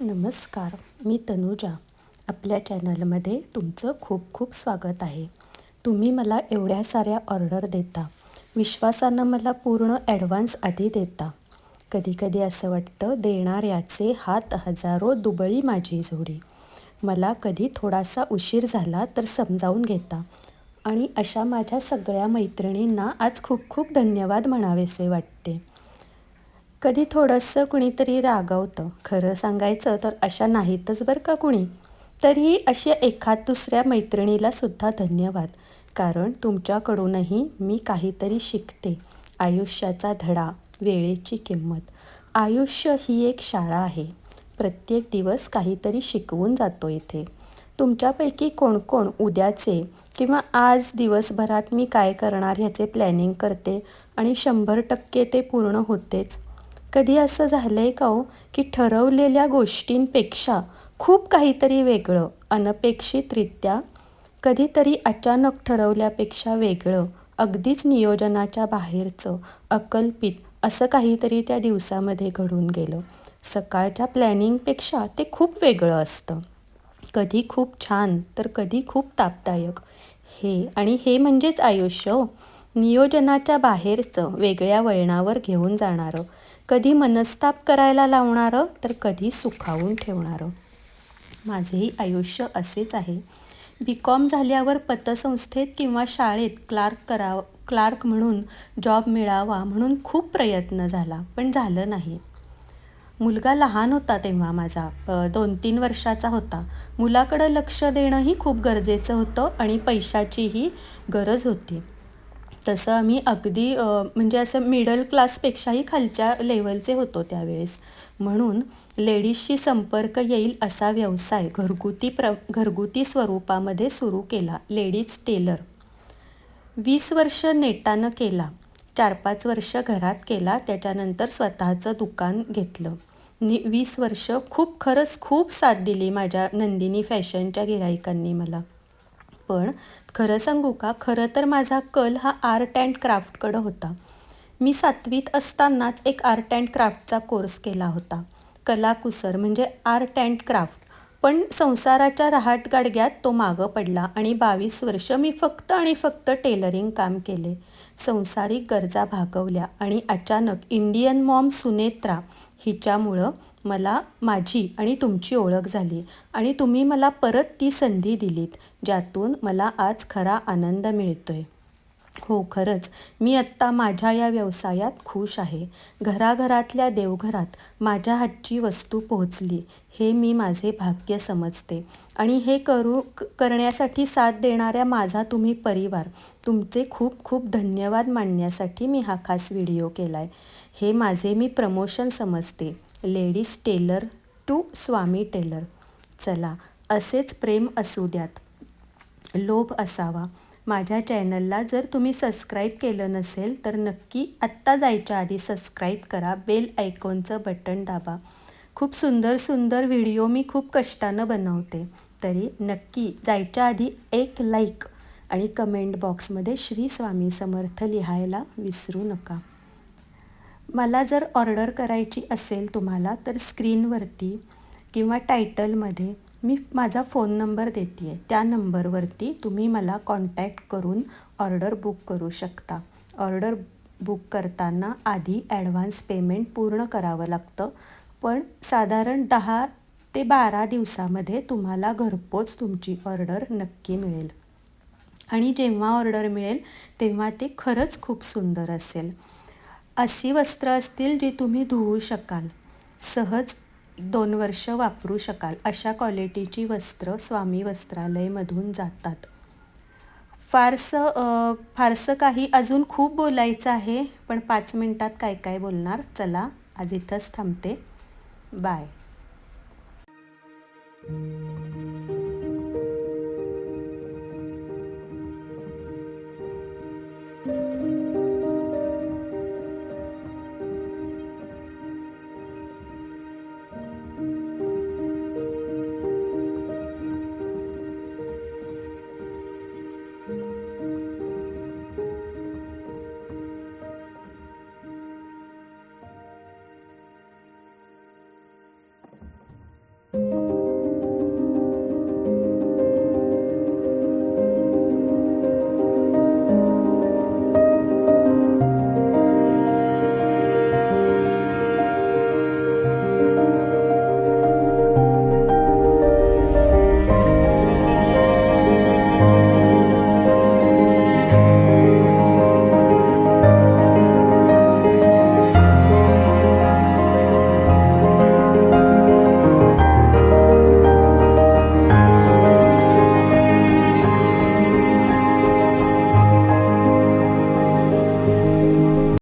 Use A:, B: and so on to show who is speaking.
A: नमस्कार मी तनुजा. आपल्या चॅनलमध्ये तुमचं खूप खूप स्वागत आहे. तुम्ही मला एवढ्या साऱ्या ऑर्डर देता. विश्वासानं मला पूर्ण ॲडव्हान्स आधी देता. कधीकधी असं वाटतं देणाऱ्याचे हात हजारो दुबळी माझी जोडी. मला कधी थोडासा उशीर झाला तर समजावून घेता. आणि अशा माझ्या सगळ्या मैत्रिणींना आज खूप खूप धन्यवाद म्हणावेसे वाटते. कधी थोडंसं कुणीतरी रागावतं. खरं सांगायचं तर अशा नाहीतच बरं का कुणी. तरीही अशा एखाद दुसऱ्या मैत्रिणीला सुद्धा धन्यवाद. कारण तुमच्याकडूनही मी काहीतरी शिकते. आयुष्याचा धडा वेळेची किंमत. आयुष्य ही एक शाळा आहे. प्रत्येक दिवस काहीतरी शिकवून जातो इथे. तुमच्यापैकी कोण कोण उद्याचे किंवा आज दिवसभरात मी काय करणार ह्याचे प्लॅनिंग करते आणि शंभर टक्के ते पूर्ण होतेच. कधी असं झालं आहे का हो की ठरवलेल्या गोष्टींपेक्षा खूप काहीतरी वेगळं अनपेक्षितरित्या? कधीतरी अचानक ठरवल्यापेक्षा वेगळं अगदीच नियोजनाच्या बाहेरचं अकल्पित असं काहीतरी त्या दिवसामध्ये घडून गेलं. सकाळच्या प्लॅनिंगपेक्षा ते खूप वेगळं असतं. कधी खूप छान तर कधी खूप तापदायक. हे आणि हे म्हणजेच आयुष्य हो. नियोजनाच्या बाहेरचं वेगळ्या वळणावर घेऊन जाणारं. कधी मनस्ताप करायला लावणारं तर कधी सुखावून ठेवणारं. माझेही आयुष्य असेच आहे. बी. कॉम झाल्यावर पतसंस्थेत किंवा शाळेत क्लार्क कराव क्लार्क म्हणून जॉब मिळावा म्हणून खूप प्रयत्न झाला पण झालं नाही. मुलगा लहान होता तेव्हा माझा दोन तीन वर्षाचा होता. मुलाकडं लक्ष देणंही खूप गरजेचं होतं आणि पैशाचीही गरज होती. तसं आम्ही अगदी म्हणजे असं मिडल क्लासपेक्षाही खालच्या लेवलचे होतो त्यावेळेस. म्हणून लेडीजशी संपर्क येईल असा व्यवसाय घरगुती प्र घरगुती स्वरूपामध्ये सुरू केला लेडीज टेलर वीस वर्ष नेटानं केला चार पाच वर्ष घरात केला त्याच्यानंतर स्वतःचं दुकान घेतलं. नि वीस वर्ष खूप खरंच खूप साथ दिली माझ्या नंदिनी फॅशनच्या गिराईकांनी मला. पण खरं सांगू का? खरं तर माझा कल हा आर्ट अँड क्राफ्टकडं होता. मी सातवीत असतानाच एक आर्ट अँड क्राफ्टचा कोर्स केला होता. कलाकुसर म्हणजे आर्ट अँड क्राफ्ट. पण संसाराच्या रहाट गाडग्यात तो मागं पडला आणि बावीस वर्ष मी फक्त आणि फक्त टेलरिंग काम केले. संसारिक गरजा भागवल्या आणि अचानक इंडियन मॉम सुनेत्रा हिच्यामुळं मला माझी आणि तुमची ओळख झाली आणि तुम्ही मला परत ती संधी दिलीत ज्यातून मला आज खरा आनंद मिळतो आहे हो खरंच. मी आत्ता माझ्या या व्यवसायात खुश आहे. घराघरातल्या देवघरात माझ्या हातची वस्तू पोहोचली हे मी माझे भाग्य समजते. आणि हे करू करण्यासाठी साथ देणाऱ्या माझा तुम्ही परिवार तुमचे खूप खूप धन्यवाद मांडण्यासाठी मी हा खास व्हिडिओ केला आहे हे माझे मी प्रमोशन समजते. Ladies tailor to Swami tailor. चला असेच प्रेम असू द्यात. लोभ असावा. माझ्या चॅनलला जर तुम्ही सबस्क्राईब केलं नसेल तर नक्की आत्ता जायच्या आधी सबस्क्राईब करा बेल आयकॉनचं बटन दाबा. खूप सुंदर सुंदर व्हिडिओ मी खूप कष्टानं बनवते. तरी नक्की जायच्या आधी एक लाईक आणि कमेंट बॉक्समध्ये श्री स्वामी समर्थ लिहायला विसरू नका. मला जर ऑर्डर करायची असेल तुम्हाला तर स्क्रीनवरती किंवा टायटलमध्ये मी माझा फोन नंबर देते आहे त्या नंबरवरती तुम्ही मला कॉन्टॅक्ट करून ऑर्डर बुक करू शकता. ऑर्डर बुक करताना आधी ॲडव्हान्स पेमेंट पूर्ण करावं लागतं. पण साधारण दहा ते बारा दिवसामध्ये तुम्हाला घरपोच तुमची ऑर्डर नक्की मिळेल. आणि जेव्हा ऑर्डर मिळेल तेव्हा ते खरंच खूप सुंदर असेल. अशी वस्त्र असतील जी तुम्ही धुवू शकाल. सहज दोन वर्ष वापरू शकाल. अशा क्वालिटीची वस्त्र स्वामी वस्त्रालयमधून जातात. फारसं फारसं काही अजून खूप बोलायचं आहे पण पाच मिनटात काय काय बोलणार? चला आज इथंच थांबते. बाय.